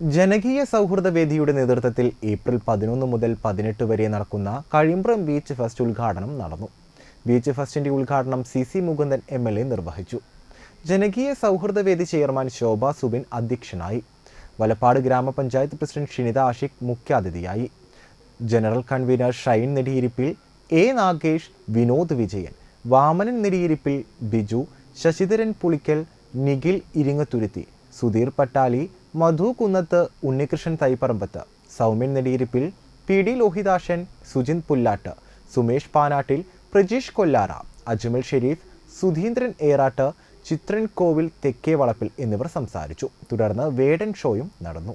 ജനകീയ സൗഹൃദ വേദിയുടെ നേതൃത്വത്തിൽ ഏപ്രിൽ പതിനൊന്ന് മുതൽ പതിനെട്ട് വരെ നടക്കുന്ന കഴിമ്പ്രം ബീച്ച് ഫെസ്റ്റ് ഉദ്ഘാടനം നടന്നു. ബീച്ച് ഫെസ്റ്റിന്റെ ഉദ്ഘാടനം C C Mukundan M L A നിർവഹിച്ചു. ജനകീയ സൗഹൃദ വേദി ചെയർമാൻ ശോഭ സുബിൻ അധ്യക്ഷനായി. വലപ്പാട് ഗ്രാമപഞ്ചായത്ത് പ്രസിഡന്റ് ഷിനിത ആഷിഖ് മുഖ്യാതിഥിയായി. General convener Shine Nediyirippil A Nagesh Vinod Vijayan Vamanan Nediyirippil Biju Sasidharan Pulikkal Nikhil Iringathuruthi Sudheer Pattali Madhu Kunnath Unnikrishnan Thaiparambath. Soumyan Nediyirippil P D Lohithashan Sujin Pullat. Sumesh Panattil Prajeesh Kollara. Ajmal Sharif Sudheendran Erattu Chithran Kovil Thekke Valappil എന്നിവർ സംസാരിച്ചു. തുടർന്ന് വേടൻ ഷോയും നടന്നു.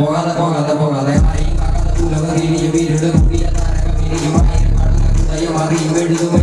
போகாத போகாத போகாத. காரையும் காக்காத தூளவர் வீடு வீடு முடியாத அரகம் இனியும் ஆயிரம் அடங்கும் தயம் அறியும் எழுதும்